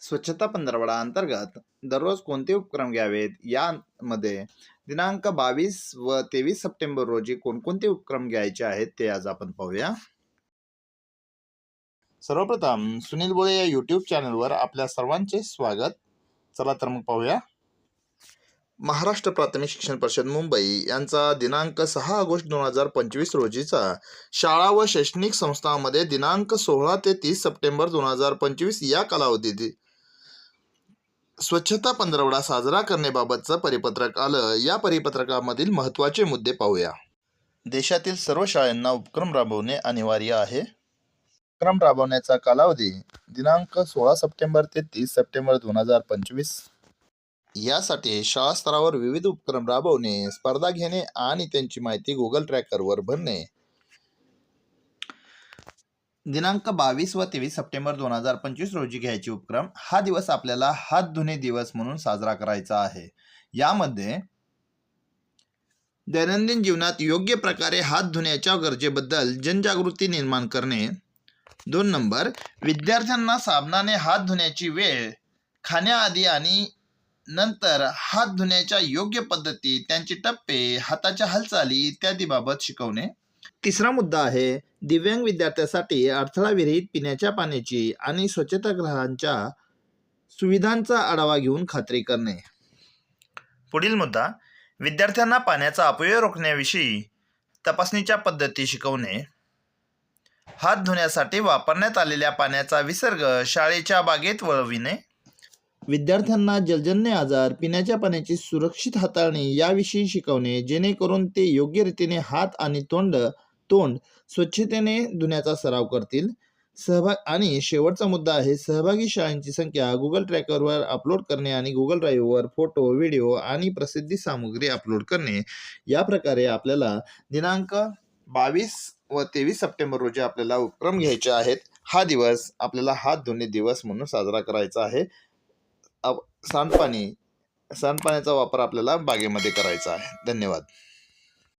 स्वच्छता पंधरवडा अंतर्गत दररोज कोणते उपक्रम घ्यावेत? यामध्ये दिनांक बावीस व तेवीस सप्टेंबर रोजी कोणकोणते उपक्रम घ्यायचे आहेत ते आज आपण पाहूया. सर्वप्रथम सुनील बोळे या यूट्यूब चॅनलवर आपल्या सर्वांचे स्वागत. चला तर मग पाहूया. महाराष्ट्र प्राथमिक शिक्षण परिषद मुंबई यांचा दिनांक सहा ऑगस्ट दोन हजार पंचवीस रोजीचा शाळा व शैक्षणिक संस्थांमध्ये दिनांक सोळा ते तीस सप्टेंबर दोन हजार पंचवीस या कालावधीत स्वच्छता पंधरवडा साजरा करण्याबाबतचं परिपत्रक आलं या परिपत्रकामधील महत्त्वाचे मुद्दे पाहूया. देशातील सर्व शाळांना उपक्रम राबवणे अनिवार्य आहे. उपक्रम राबवण्याचा कालावधी दिनांक सोळा सप्टेंबर ते तीस सप्टेंबर दोन हजार पंचवीस. यासाठी शाळा स्तरावर विविध उपक्रम राबवणे स्पर्धा घेणे आणि त्यांची माहिती गुगल ट्रॅकरवर भरणे दिनांक बावीस व तेवीस सप्टेंबर दोन हजार पंचवीस रोजी घ्यायचे उपक्रम हा दिवस आपल्याला हात धुणे दिवस म्हणून साजरा करायचा आहे. यामध्ये दैनंदिन जीवनात योग्य प्रकारे हात धुण्याच्या गरजेबद्दल जनजागृती निर्माण करणे. दोन नंबर विद्यार्थ्यांना साबणाने हात धुण्याची वेळ खाण्याआधी आणि नंतर हात धुण्याच्या योग्य पद्धती त्यांचे टप्पे हाताच्या हालचाली इत्यादी बाबत शिकवणे. तिसरा मुद्दा आहे दिव्यांग विद्यार्थ्यांसाठी अडथळाविरहित पिण्याच्या पाण्याची आणि स्वच्छतागृहांच्या सुविधांचा आढावा घेऊन खात्री करणे. पुढील मुद्दा विद्यार्थ्यांना पाण्याचा अपव्यय रोखण्याविषयी तपासणीच्या पद्धती शिकवणे. हात धुण्यासाठी वापरण्यात आलेल्या पाण्याचा विसर्ग शाळेच्या बागेत वळविणे. विद्यार्थ्यांना जलजन्य आजार पिण्याच्या पाण्याची सुरक्षित हाताळणी याविषयी शिकवणे जेणेकरून ते योग्य रीतीने हात आणि तोंड तोंड स्वच्छतेने धुण्याचा सराव करतील. सहभाग आणि शेवटचा मुद्दा आहे सहभागी शाळांची संख्या. गुगल ट्रॅकरवर अपलोड करणे आणि गुगल ड्राईव्हवर फोटो व्हिडिओ आणि प्रसिद्धी सामुग्री अपलोड करणे. या प्रकारे आपल्याला दिनांक बावीस व तेवीस सप्टेंबर रोजी आपल्याला उपक्रम घ्यायचे आहेत. हा दिवस आपल्याला हात धुणे दिवस म्हणून साजरा करायचा आहे. सांडपाणी सांडपाण्याचा वापर आपल्याला बागेमध्ये करायचा आहे. धन्यवाद.